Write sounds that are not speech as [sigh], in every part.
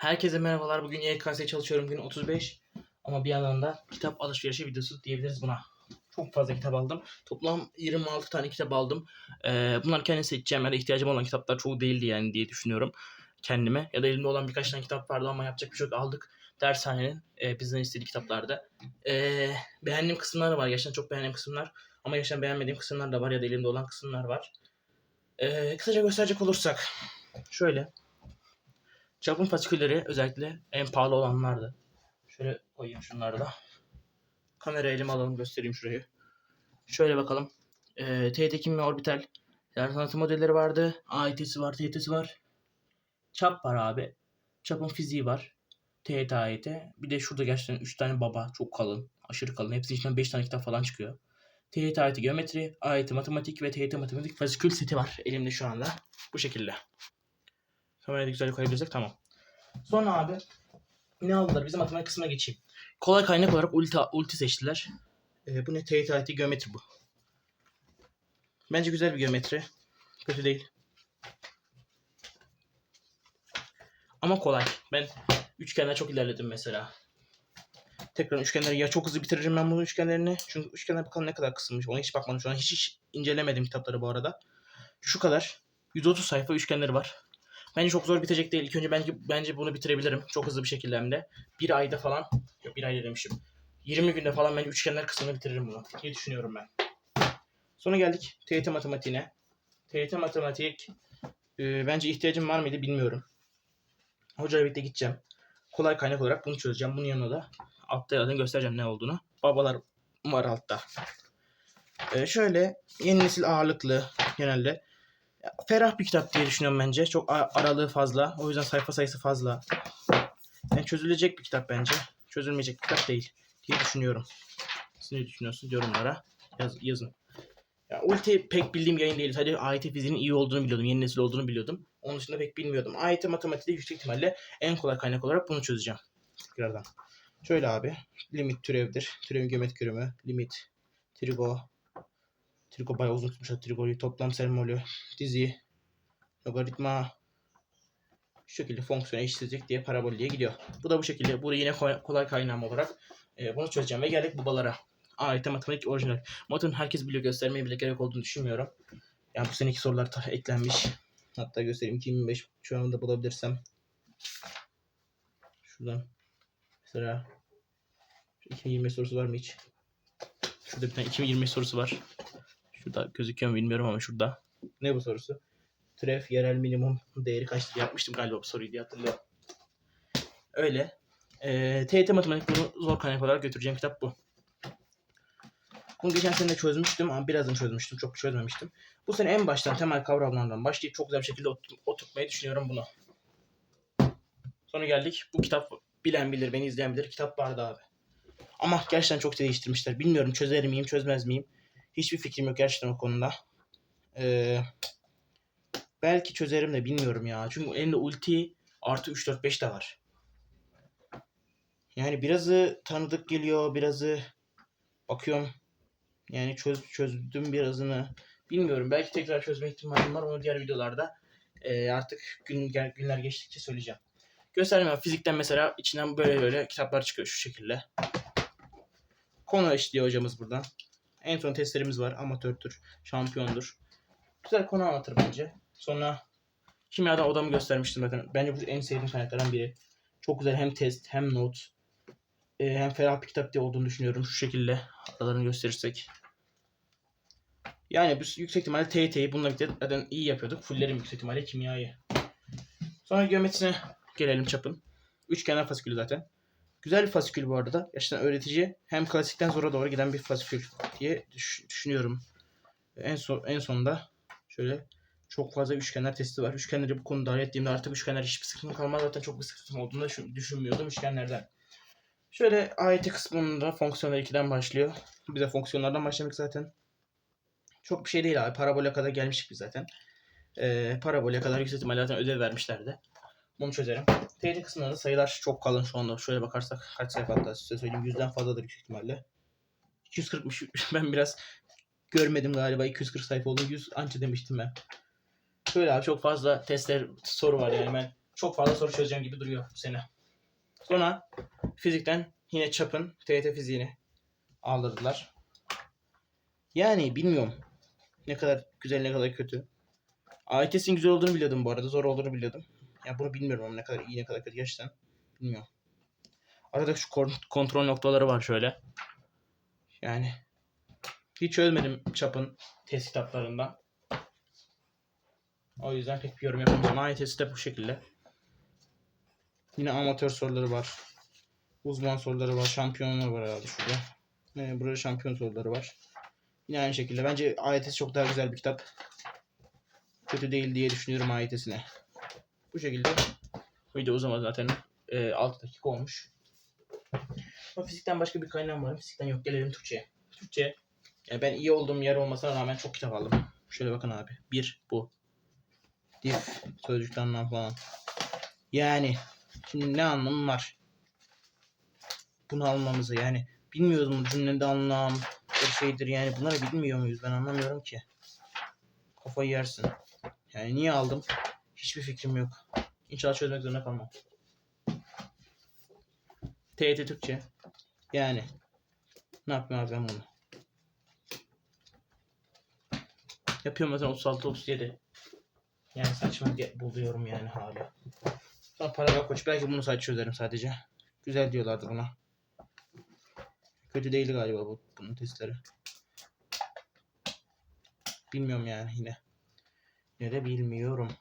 Herkese merhabalar. Bugün YKS'ye çalışıyorum. Gün 35. Ama bir yandan da kitap alışverişi videosu diyebiliriz buna. Çok fazla kitap aldım. Toplam 26 tane kitap aldım. Ee, bunlar kendim seçeceğim. Yani ihtiyacım olan kitaplar çoğu değildi yani diye düşünüyorum kendime. Ya da elimde olan birkaç tane kitap vardı ama yapacak bir şey yok. Aldık. Dershanenin e, bizden istediği kitaplarda. Ee, beğendiğim kısımlar var. Gerçekten çok beğendiğim kısımlar. Ama gerçekten beğenmediğim kısımlar da var ya da elimde olan kısımlar var. Ee, kısaca gösterecek olursak. Şöyle. Çapın fasikülleri özellikle en pahalı olanlardı. Şöyle koyayım şunları da. Kamera elime alalım göstereyim şurayı. Şöyle bakalım. Ee, TYT Kim ve Orbital. Yer sanatı modelleri vardı. AIT'si var, TYT'si var. Çap var abi. Çapın fiziği var. TYT, AYT. Bir de şurada gerçekten 3 tane baba. Çok kalın. Aşırı kalın. Hepsinin içinden 5 tane kitap falan çıkıyor. TYT, AYT geometri, AYT matematik ve TYT matematik fasikül seti var elimde şu anda. Bu şekilde. Kamerayı da güzel koyabilirsek tamam. Sonra abi ne aldılar? Bizim matematik kısmına geçeyim. Kolay kaynak olarak ulti, ulti seçtiler. Ee, bu ne? TYT geometri bu. Bence güzel bir geometri. Kötü değil. Ama kolay. Ben üçgenler çok ilerledim mesela. Tekrar üçgenleri ya çok hızlı bitiririm ben bunun üçgenlerini. Çünkü üçgenler bakalım ne kadar kısılmış. Ona hiç bakmadım. Şu an hiç, hiç incelemedim kitapları bu arada. Şu kadar. 130 sayfa üçgenleri var. Bence çok zor bitecek değil. İlk önce bence, bence bunu bitirebilirim. Çok hızlı bir şekilde hem de. Bir ayda falan. Yok bir ayda demişim. 20 günde falan bence üçgenler kısmını bitiririm bunu. diye düşünüyorum ben. Sonra geldik TYT matematiğine. TYT matematik e, bence ihtiyacım var mıydı bilmiyorum. Hocayla birlikte gideceğim. Kolay kaynak olarak bunu çözeceğim. Bunun yanına da altta zaten göstereceğim ne olduğunu. Babalar var altta. E, şöyle yeni nesil ağırlıklı genelde. Ferah bir kitap diye düşünüyorum bence. Çok aralığı fazla. O yüzden sayfa sayısı fazla. Yani çözülecek bir kitap bence. Çözülmeyecek bir kitap değil diye düşünüyorum. Siz ne düşünüyorsunuz yorumlara yaz, yazın. Ya, Ulti pek bildiğim yayın değil. Sadece AYT fiziğinin iyi olduğunu biliyordum. Yeni nesil olduğunu biliyordum. Onun dışında pek bilmiyordum. AYT matematiği yüksek ihtimalle en kolay kaynak olarak bunu çözeceğim. Tekrardan. Şöyle abi. Limit türevdir. Türevin geometri körümü. Limit. Trigo. Trigo bayağı uzun tutmuşlar trigoyu. Toplam sermolü. Dizi. Logaritma. Şu şekilde fonksiyon eşitsizlik diye parabol diye gidiyor. Bu da bu şekilde. Bu da yine kolay kaynağım olarak e, bunu çözeceğim. Ve geldik babalara. AYT matematik orijinal. Matın herkes biliyor göstermeye bile gerek olduğunu düşünmüyorum. Yani bu seneki sorular ta- eklenmiş. Hatta göstereyim 2025 şu anda bulabilirsem. Şuradan. Mesela 2025 sorusu var mı hiç? Şurada bir tane 2025 sorusu var. Şurada gözüküyor mu bilmiyorum ama şurada. Ne bu sorusu? Türev yerel minimum değeri kaçtır? Yapmıştım galiba bu soruyu diye hatırlıyorum. Öyle. Ee, TYT matematik bunu zor kaynak olarak götüreceğim kitap bu. Bunu geçen sene çözmüştüm ama birazını çözmüştüm. Çok çözmemiştim. Bu sene en baştan temel kavramlardan başlayıp çok güzel bir şekilde ot- oturtmayı düşünüyorum bunu. Sonra geldik. Bu kitap bilen bilir, beni izleyen bilir. Kitap vardı abi. Ama gerçekten çok değiştirmişler. Bilmiyorum çözer miyim, çözmez miyim? Hiçbir fikrim yok gerçekten o konuda. Ee, belki çözerim de bilmiyorum ya. Çünkü elinde ulti artı 3, 4, 5 de var. Yani birazı tanıdık geliyor, birazı bakıyorum. Yani çöz, çözdüm birazını. Bilmiyorum. Belki tekrar çözme ihtimalim var. Onu diğer videolarda e, artık gün, günler geçtikçe söyleyeceğim. Göstermem. Fizikten mesela içinden böyle böyle kitaplar çıkıyor şu şekilde. Konu işliyor hocamız buradan. En son testlerimiz var. Amatördür, şampiyondur. Güzel konu anlatır bence. Sonra kimyadan odamı göstermiştim zaten. Bence bu en sevdiğim kaynaklardan biri. Çok güzel hem test hem not e, hem ferah bir kitap diye olduğunu düşünüyorum. Şu şekilde aralarını gösterirsek. Yani biz yüksek ihtimalle TYT'yi bununla birlikte zaten iyi yapıyorduk. Fullerim yüksek ihtimalle kimyayı. Sonra geometrisine gelelim çapın. Üçgenler fasikülü zaten. Güzel bir fasikül bu arada. Gerçekten öğretici. Hem klasikten zora doğru giden bir fasikül diye düş- düşünüyorum. En son en sonunda şöyle çok fazla üçgenler testi var. Üçgenleri bu konuda hallettiğimde artık üçgenler hiçbir sıkıntım kalmaz. Zaten çok bir sıkıntım olduğunu düşünmüyordum üçgenlerden. Şöyle AYT kısmında fonksiyonlar 2'den başlıyor. Bize fonksiyonlardan başlamak zaten. Çok bir şey değil abi. Parabole kadar gelmiştik biz zaten. Ee, parabole kadar yüksek ihtimalle zaten ödev vermişlerdi. Bunu çözerim. TYT kısmında da sayılar çok kalın şu anda. Şöyle bakarsak kaç sayfa hatta size söyleyeyim. Yüzden fazladır yüksek ihtimalle. 240'mış. [laughs] Ben biraz görmedim galiba. 240 sayfa oldu. 100 anca demiştim ben. Şöyle abi çok fazla testler soru var yani ben çok fazla soru çözeceğim gibi duruyor bu sene. Sonra fizikten yine çapın TYT fiziğini aldırdılar. Yani bilmiyorum. Ne kadar güzel ne kadar kötü. AYT'sin güzel olduğunu biliyordum bu arada. Zor olduğunu biliyordum. Ya bunu bilmiyorum ama ne kadar iyi ne kadar kötü gerçekten. Bilmiyorum. Arada şu kon- kontrol noktaları var şöyle. Yani hiç çözmedim çapın test kitaplarından. O yüzden pek bir yorum yapamayacağım. AYT'si de bu şekilde. Yine amatör soruları var. Uzman soruları var. Şampiyonlar var herhalde şurada. Ee, burada şampiyon soruları var. Yine aynı şekilde. Bence AYT'si çok daha güzel bir kitap. Kötü değil diye düşünüyorum AYT'sine. Bu şekilde. Video uzamadı zaten. Ee, 6 dakika olmuş. Ama fizikten başka bir kaynağım var. Fizikten yok. Gelelim Türkçe'ye. Türkçe. Yani ben iyi olduğum yer olmasına rağmen çok kitap aldım. Şöyle bakın abi. Bir bu. Dif, sözcükten falan. Yani şimdi ne anlamı var? Bunu almamızı yani bilmiyordum cümlede anlam bir şeydir yani bunları bilmiyor muyuz ben anlamıyorum ki. Kafayı yersin. Yani niye aldım? Hiçbir fikrim yok. İnşallah çözmek zorunda kalmam. TYT Türkçe. Yani ne yapayım abi ben bunu? Yapıyorum zaten 36 37. Yani saçma ge- buluyorum yani hala. Sonra paragraf koç. Belki bunu sadece çözerim sadece. Güzel diyorlardı buna. Kötü değil galiba bu bunun testleri. Bilmiyorum yani yine. Yine de bilmiyorum.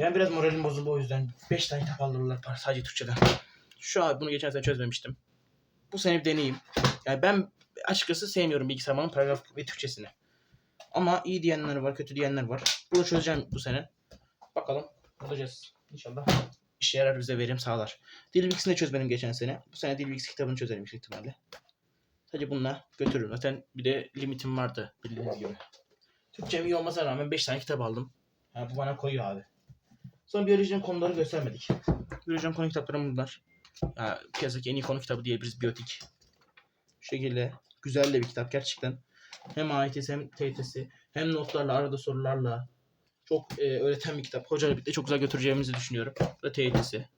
Yani biraz moralim bozuldu o yüzden. 5 tane kitap aldırdılar par- sadece Türkçeden. Şu an bunu geçen sene çözmemiştim. Bu sene bir deneyeyim. Yani ben açıkçası sevmiyorum bilgisayar malının paragraf ve Türkçesini. Ama iyi diyenler var, kötü diyenler var. Bunu çözeceğim bu sene. Bakalım. Bulacağız. İnşallah işe yarar bize verim sağlar. Dil bilgisini de çözmedim geçen sene. Bu sene dil kitabını çözerim yüksek ihtimalle. Sadece bununla götürürüm. Zaten bir de limitim vardı bildiğiniz gibi. Türkçem iyi olmasına rağmen 5 tane kitap aldım. Yani bu bana koyuyor abi. Sonra biyolojinin konuları göstermedik. Biyolojinin konu kitapları bunlar. Ya, piyasadaki en iyi konu kitabı diyebiliriz biyotik. Şu şekilde güzel de bir kitap gerçekten. Hem AYT'si hem TYT'si hem notlarla arada sorularla çok e, öğreten bir kitap. Hocayla birlikte çok güzel götüreceğimizi düşünüyorum. Bu da TYT'si.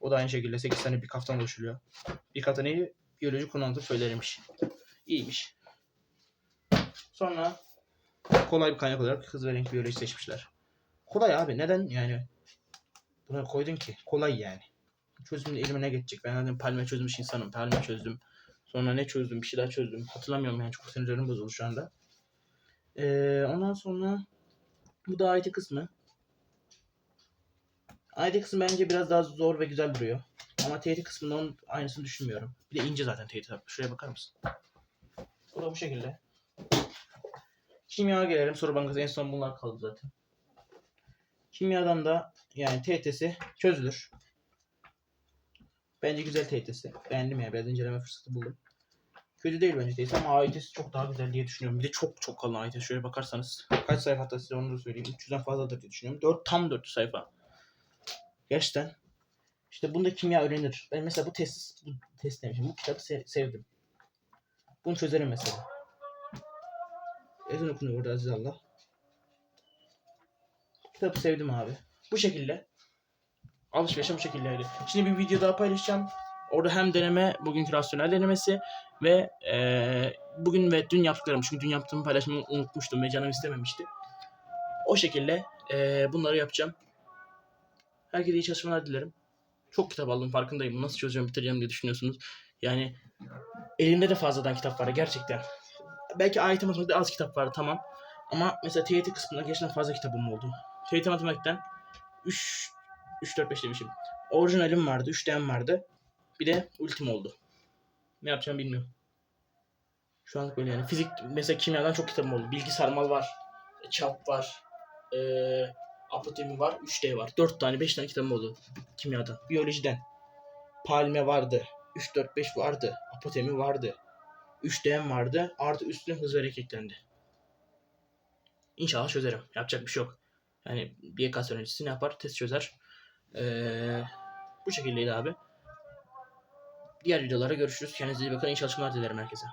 O da aynı şekilde 8 tane bir kaftan oluşuyor. Bir kaftan iyi biyoloji konu söylermiş. İyiymiş. Sonra kolay bir kaynak olarak hız ve renk biyoloji seçmişler. Kolay abi neden yani buna koydun ki? Kolay yani. Çözümün elime ne geçecek? Ben zaten palme çözmüş insanım. Palme çözdüm. Sonra ne çözdüm? Bir şey daha çözdüm. Hatırlamıyorum yani çok sinirlerim bozuldu şu anda. Ee, ondan sonra bu da IT kısmı. IT kısmı bence biraz daha zor ve güzel duruyor. Ama TYT kısmında onun aynısını düşünmüyorum. Bir de ince zaten TYT. Şuraya bakar mısın? Bu da bu şekilde. Kimya gelelim. Soru bankası en son bunlar kaldı zaten. Kimyadan da yani TYT'si çözülür. Bence güzel TYT'si. Beğendim ya. Biraz inceleme fırsatı buldum. Kötü değil bence TYT ama AYT'si çok daha güzel diye düşünüyorum. Bir de çok çok kalın AYT. Şöyle bakarsanız. Kaç sayfa hatta size onu da söyleyeyim. 300'den fazladır diye düşünüyorum. 4, tam 400 sayfa. Gerçekten. İşte bunda kimya öğrenir. Ben mesela bu test, bu test demişim. Bu kitabı se- sevdim. Bunu çözerim mesela. Ezan okunuyor orada Aziz Allah. Kitabı sevdim abi. Bu şekilde. Alışverişim bu şekildeydi. Şimdi bir video daha paylaşacağım. Orada hem deneme, bugünkü rasyonel denemesi ve eee, bugün ve dün yaptıklarım. Çünkü dün yaptığımı paylaşmayı unutmuştum ve canım istememişti. O şekilde eee, bunları yapacağım. Herkese iyi çalışmalar dilerim. Çok kitap aldım farkındayım. Nasıl çözeceğim bitireceğim diye düşünüyorsunuz. Yani elimde de fazladan kitap var gerçekten. Belki AYT matematikte az kitap vardı tamam. Ama mesela TYT kısmında gerçekten fazla kitabım oldu. TYT matematikten 3 3 4 5 demişim. Orijinalim vardı, 3 dem vardı. Bir de ultim oldu. Ne yapacağımı bilmiyorum. Şu an böyle yani. Fizik mesela kimyadan çok kitabım oldu. Bilgi sarmal var. Çap var. Eee apotemi var. 3D var. 4 tane 5 tane kitabım oldu kimyadan. Biyolojiden. Palme vardı. 3 4 5 vardı. Apotemi vardı. 3DM vardı. Artı üstüne hız ve hareket eklendi. İnşallah çözerim. Yapacak bir şey yok. Yani YKS öğrencisi ne yapar? Test çözer. Ee, bu şekildeydi abi. Diğer videolara görüşürüz. Kendinize iyi bakın. İyi çalışmalar dilerim herkese.